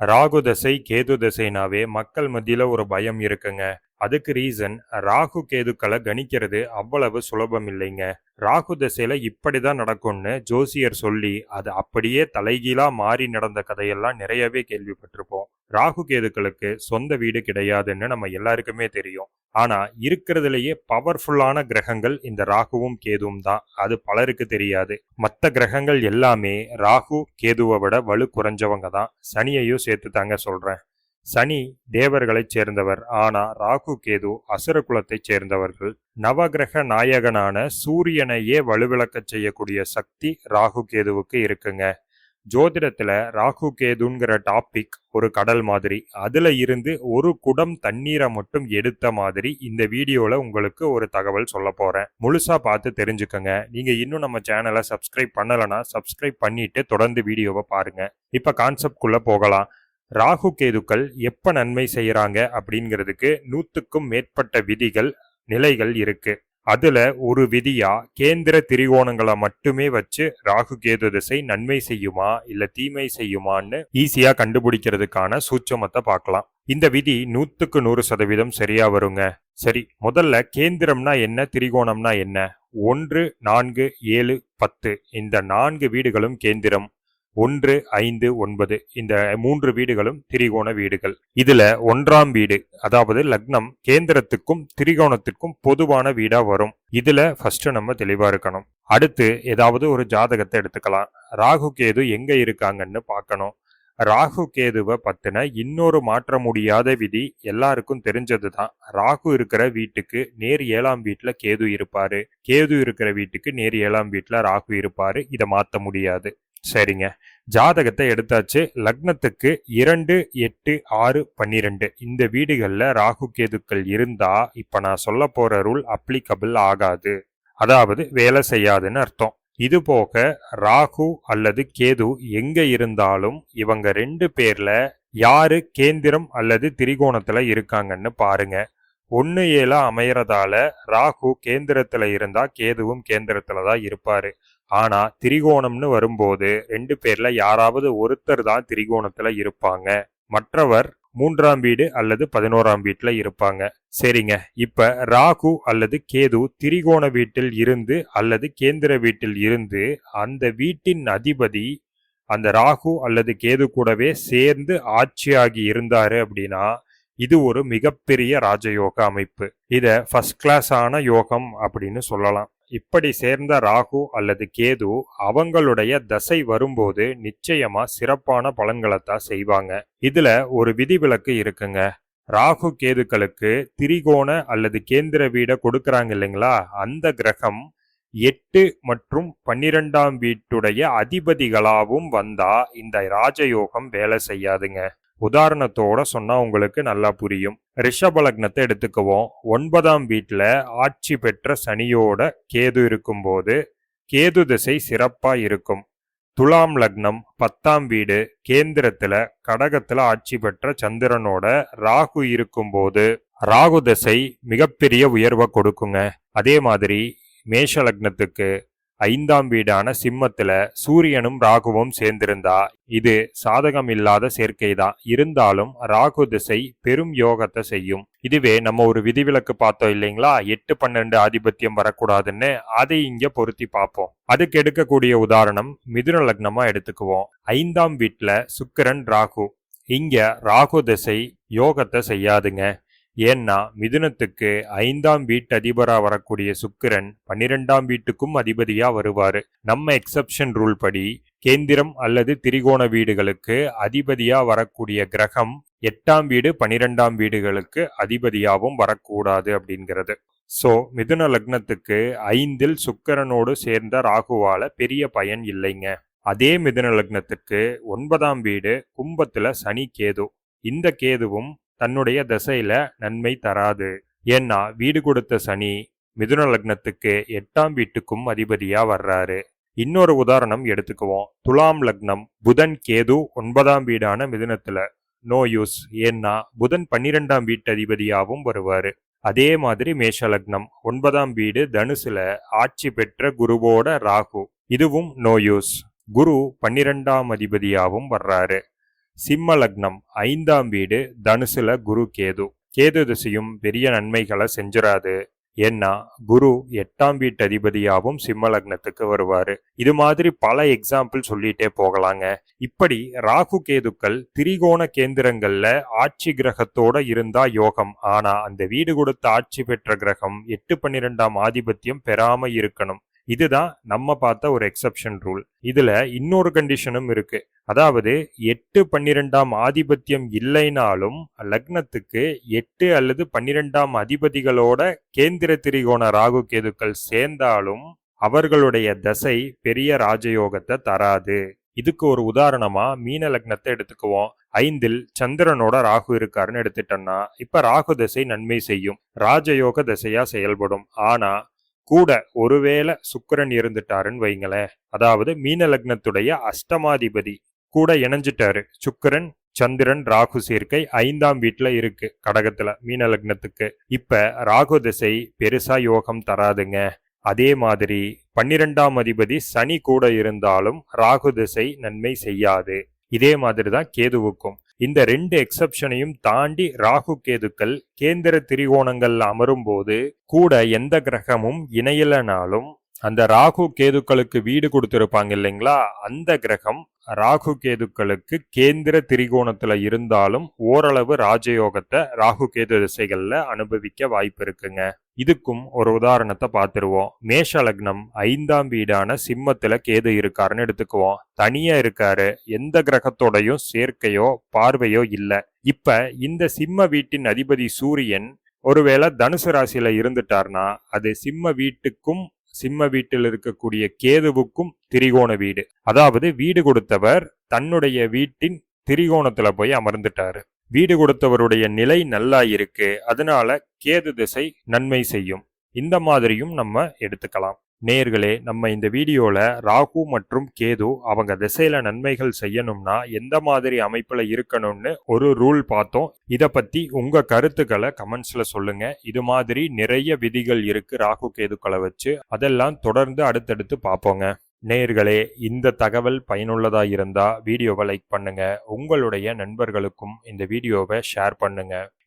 ராகு தசை கேது தசைனாவே மக்கள் மத்தியில் ஒரு பயம் இருக்குங்க. அதுக்கு ரீசன் ராகு கேதுக்களை கணிக்கிறது அவ்வளவு சுலபம் இல்லைங்க. ராகு தசையில இப்படிதான் நடக்கும்னு ஜோசியர் சொல்லி அது அப்படியே தலைகீழா மாறி நடந்த கதையெல்லாம் நிறையவே கேள்விப்பட்டிருப்போம். ராகு கேதுக்களுக்கு சொந்த வீடு கிடையாதுன்னு நம்ம எல்லாருக்குமே தெரியும். ஆனா இருக்கிறதுலயே பவர்ஃபுல்லான கிரகங்கள் இந்த ராகுவும் கேதுவும் தான். அது பலருக்கு தெரியாது. மற்ற கிரகங்கள் எல்லாமே ராகு கேதுவை விட வலு குறைஞ்சவங்க தான். சனியையும் சேர்த்து தாங்க சொல்றேன். சனி தேவர்களைச் சேர்ந்தவர். ஆனா ராகு கேது அசுர குலத்தைச் சேர்ந்தவர்கள். நவகிரக நாயகனான சூரியனையே வலுவிளக்கச் செய்யக்கூடிய சக்தி ராகு கேதுவுக்கு இருக்குங்க. ஜோதிடத்துல ராகு கேதுங்கிற டாபிக் ஒரு கடல் மாதிரி. அதுல இருந்து ஒரு குடம் தண்ணீரை மட்டும் எடுத்த மாதிரி இந்த வீடியோல உங்களுக்கு ஒரு தகவல் சொல்ல போறேன். முழுசா பார்த்து தெரிஞ்சுக்கங்க. நீங்க இன்னும் நம்ம சேனலை சப்ஸ்கிரைப் பண்ணலைன்னா சப்ஸ்கிரைப் பண்ணிட்டு தொடர்ந்து வீடியோவை பாருங்க. இப்ப கான்செப்ட் குள்ள போகலாம். ராகு கேதுக்கள் எப்ப நன்மை செய்கிறாங்க அப்படிங்கிறதுக்கு நூற்றுக்கும் மேற்பட்ட விதிகள் நிலைகள் இருக்கு. அதுல ஒரு விதியா கேந்திர திரிகோணங்களை மட்டுமே வச்சு ராகு கேது திசை நன்மை செய்யுமா இல்ல தீமை செய்யுமான்னு ஈஸியா கண்டுபிடிக்கிறதுக்கான சூட்சமத்தை பார்க்கலாம். இந்த விதி நூத்துக்கு நூறு சதவீதம் சரியா வருங்க. சரி முதல்ல கேந்திரம்னா என்ன திரிகோணம்னா என்ன? ஒன்று நான்கு ஏழு பத்து. இந்த நான்கு வீடுகளும் கேந்திரம். ஒன்று ஐந்து ஒன்பது. இந்த மூன்று வீடுகளும் திரிகோண வீடுகள். இதுல ஒன்றாம் வீடு அதாவது லக்னம் கேந்திரத்துக்கும் திரிகோணத்துக்கும் பொதுவான வீடா வரும். இதுல ஃபர்ஸ்ட் நம்ம தெளிவா இருக்கணும். அடுத்து ஏதாவது ஒரு ஜாதகத்தை எடுத்துக்கலாம். ராகு கேது எங்க இருக்காங்கன்னு பார்க்கணும். ராகு கேதுவை பத்தின இன்னொரு மாற்ற முடியாத விதி எல்லாருக்கும் தெரிஞ்சதுதான். ராகு இருக்கிற வீட்டுக்கு நேர் ஏழாம் வீட்டுல கேது இருப்பாரு. கேது இருக்கிற வீட்டுக்கு நேர் ஏழாம் வீட்டுல ராகு இருப்பாரு. இதை மாத்த முடியாது. சரிங்க. ஜாதகத்தை எடுத்தாச்சு. லக்னத்துக்கு இரண்டு எட்டு ஆறு பன்னிரெண்டு. இந்த வீடுகளில் ராகு கேதுக்கள் இருந்தா இப்போ நான் சொல்ல போற ரூல் அப்ளிகபிள் ஆகாது. அதாவது வேலை செய்யாதுன்னு அர்த்தம். இது போக ராகு அல்லது கேது எங்க இருந்தாலும் இவங்க ரெண்டு பேர்ல யாரு கேந்திரம் அல்லது திரிகோணத்துல இருக்காங்கன்னு பாருங்க. ஒன்னு ஏழா அமையறதால ராகு கேந்திரத்துல இருந்தா கேதுவும் கேந்திரத்துல தான் இருப்பாரு. ஆனா திரிகோணம்னு வரும்போது ரெண்டு பேர்ல யாராவது ஒருத்தர் தான் திரிகோணத்துல இருப்பாங்க. மற்றவர் மூன்றாம் வீடு அல்லது பதினோராம் வீட்டில் இருப்பாங்க. சரிங்க. இப்ப ராகு அல்லது கேது திரிகோண வீட்டில் இருந்து அல்லது கேந்திர வீட்டில் இருந்து அந்த வீட்டின் அதிபதி அந்த ராகு அல்லது கேது கூடவே சேர்ந்து ஆட்சியாகி இருந்தாரு அப்படின்னா இது ஒரு மிகப்பெரிய ராஜயோக அமைப்பு. இதை ஃபர்ஸ்ட் கிளாஸான யோகம் அப்படின்னு சொல்லலாம். இப்படி சேர்ந்த ராகு அல்லது கேது அவங்களுடைய தசை வரும்போது நிச்சயமா சிறப்பான பலன்களைத்தான் செய்வாங்க. இதுல ஒரு விதிவிலக்கு இருக்குங்க. ராகு கேதுக்களுக்கு திரிகோண அல்லது கேந்திர வீட கொடுக்கறாங்க இல்லைங்களா? அந்த கிரகம் எட்டு மற்றும் பன்னிரெண்டாம் வீட்டுடைய அதிபதிகளாகவும் வந்தா இந்த ராஜயோகம் வேலை செய்யாதுங்க. உதாரணத்தோட சொன்னா உங்களுக்கு நல்லா புரியும். ரிஷப லக்னத்தை எடுத்துக்குவோம். ஒன்பதாம் வீட்டில் ஆட்சி பெற்ற சனியோட கேது இருக்கும்போது கேது திசை சிறப்பா இருக்கும். துலாம் லக்னம் பத்தாம் வீடு கேந்திரத்துல கடகத்துல ஆட்சி பெற்ற சந்திரனோட ராகு இருக்கும்போது ராகு திசை மிகப்பெரிய உயர்வை கொடுக்குங்க. அதே மாதிரி மேஷ லக்னத்துக்கு ஐந்தாம் வீடான சிம்மத்துல சூரியனும் ராகுவும் சேர்ந்திருந்தா இது சாதகம் இல்லாத சேர்க்கை தான் இருந்தாலும் ராகு திசை பெரும் யோகத்தை செய்யும். இதுவே நம்ம ஒரு விதிவிலக்கு பார்த்தோம் இல்லைங்களா? எட்டு பன்னெண்டு ஆதிபத்தியம் வரக்கூடாதுன்னு அதை இங்க பொருத்தி பார்ப்போம். அதுக்கு எடுக்கக்கூடிய உதாரணம் மிதுன லக்னமா எடுத்துக்குவோம். ஐந்தாம் வீட்டுல சுக்கிரன் ராகு. இங்க ராகு திசை யோகத்தை செய்யாதுங்க. ஏன்னா மிதுனத்துக்கு ஐந்தாம் வீட்டு அதிபராக வரக்கூடிய சுக்கிரன் பன்னிரெண்டாம் வீட்டுக்கும் அதிபதியா வருவாரு. நம்ம எக்ஸப்ஷன் ரூல் படி கேந்திரம் அல்லது திரிகோண வீடுகளுக்கு அதிபதியா வரக்கூடிய கிரகம் எட்டாம் வீடு பனிரெண்டாம் வீடுகளுக்கு அதிபதியாவும் வரக்கூடாது அப்படிங்கிறது. சோ மிதுன லக்னத்துக்கு ஐந்தில் சுக்கரனோடு சேர்ந்த ராகுவால பெரிய பயன் இல்லைங்க. அதே மிதுன லக்னத்துக்கு ஒன்பதாம் வீடு கும்பத்துல சனி கேது. இந்த கேதுவும் தன்னுடைய திசையில நன்மை தராது. ஏன்னா வீடு கொடுத்த சனி மிதுன லக்னத்துக்கு எட்டாம் வீட்டுக்கும் அதிபதியா வர்றாரு. இன்னொரு உதாரணம் எடுத்துக்குவோம். துலாம் லக்னம் புதன் கேது ஒன்பதாம் வீடான மிதுனத்துல நோ யூஸ் ஏன்னா புதன் பன்னிரெண்டாம் வீட்டு அதிபதியாகவும் வருவாரு. அதே மாதிரி மேஷ லக்னம் ஒன்பதாம் வீடு தனுசுல ஆட்சி பெற்ற குருவோட ராகு. இதுவும் நோ யூஸ் குரு பன்னிரெண்டாம் அதிபதியாகவும் வர்றாரு. சிம்ம லக்னம் ஐந்தாம் வீடு தனுசுல குரு கேது. கேது திசையும் பெரிய நன்மைகளை செஞ்சிடாது ஏன்னா குரு எட்டாம் வீட்டு அதிபதியாகவும் சிம்ம லக்னத்துக்கு வருவார். இது மாதிரி பல எக்ஸாம்பிள் சொல்லிட்டே போகலாங்க. இப்படி ராகு கேதுக்கள் திரிகோண கேந்திரங்கள்ல ஆட்சி கிரகத்தோட இருந்தா யோகம். ஆனா அந்த வீடு கொடுத்த ஆட்சி பெற்ற கிரகம் எட்டு பன்னிரெண்டாம் ஆதிபத்தியம் பெறாம இருக்கணும். இதுதான் நம்ம பார்த்த ஒரு எக்ஸப்ஷன் ரூல் இதுல இன்னொரு கண்டிஷனும் இருக்கு. அதாவது எட்டு பன்னிரெண்டாம் ஆதிபத்தியம் இல்லைனாலும் லக்னத்துக்கு எட்டு அல்லது பன்னிரெண்டாம் அதிபதிகளோட கேந்திர திரிகோண ராகு கேதுக்கள் சேர்ந்தாலும் அவர்களுடைய தசை பெரிய ராஜயோகத்தை தராது. இதுக்கு ஒரு உதாரணமா மீன லக்னத்தை எடுத்துக்குவோம். ஐந்தில் சந்திரனோட ராகு இருக்காருன்னு எடுத்துட்டோம்னா இப்ப ராகு தசை நன்மை செய்யும். ராஜயோக தசையா செயல்படும். ஆனா கூட ஒருவேளை சுக்கிரன் இருந்துட்டாருன்னு வைங்களேன். அதாவது மீன லக்னத்துடைய அஷ்டமாதிபதி கூட இணைஞ்சிட்டாரு. சுக்கரன் சந்திரன் ராகு சேர்க்கை ஐந்தாம் வீட்டில் இருக்கு கடகத்துல மீன லக்னத்துக்கு. இப்ப ராகு திசை பெருசா யோகம் தராதுங்க. அதே மாதிரி பன்னிரெண்டாம் அதிபதி சனி கூட இருந்தாலும் ராகு திசை நன்மை செய்யாது. இதே மாதிரி தான் கேதுவுக்கும். இந்த ரெண்டு எக்ஸப்ஷனையும் தாண்டி ராகு கேதுக்கள் கேந்திர திரிகோணங்கள் அமரும் போது கூட எந்த கிரகமும் இணையலனாலும் அந்த ராகு கேதுக்களுக்கு வீடு கொடுத்துருப்பாங்க இல்லைங்களா? அந்த கிரகம் ராகு கேதுக்களுக்கு கேந்திர திரிகோணத்துல இருந்தாலும் ஓரளவு ராஜயோகத்தை ராகு கேது திசைகள்ல அனுபவிக்க வாய்ப்பு இருக்குங்க. இதுக்கும் ஒரு உதாரணத்தை பார்த்துருவோம். மேஷ லக்னம் ஐந்தாம் வீடான சிம்மத்துல கேது இருக்காருன்னு எடுத்துக்குவோம். தனியா இருக்காரு. எந்த கிரகத்தோடையும் சேர்க்கையோ பார்வையோ இல்லை. இப்ப இந்த சிம்ம வீட்டின் அதிபதி சூரியன் ஒருவேளை தனுசு ராசியில இருந்துட்டார்னா அது சிம்ம வீட்டுக்கும் சிம்ம வீட்டில் இருக்கக்கூடிய கேதுவுக்கும் திரிகோண வீடு. அதாவது வீடு கொடுத்தவர் தன்னுடைய வீட்டின் திரிகோணத்துல போய் அமர்ந்துட்டாரு. வீடு கொடுத்தவருடைய நிலை நல்லா இருக்கு. அதனால கேது திசை நன்மை செய்யும். இந்த மாதிரியும் நம்ம எடுத்துக்கலாம். நேர்களே நம்ம இந்த வீடியோவில் ராகு மற்றும் கேது அவங்க திசையில் நன்மைகள் செய்யணும்னா எந்த மாதிரி அமைப்பில் இருக்கணும்னு ஒரு ரூல் பார்த்தோம். இதை பற்றி உங்கள் கருத்துக்களை கமெண்ட்ஸில் சொல்லுங்கள் இது மாதிரி நிறைய விதிகள் இருக்குது ராகு கேதுக்களை வச்சு. அதெல்லாம் தொடர்ந்து அடுத்தடுத்து பார்ப்போங்க. நேர்களே இந்த தகவல் பயனுள்ளதாக இருந்தால் வீடியோவை லைக் பண்ணுங்கள் உங்களுடைய நண்பர்களுக்கும் இந்த வீடியோவை ஷேர் பண்ணுங்கள்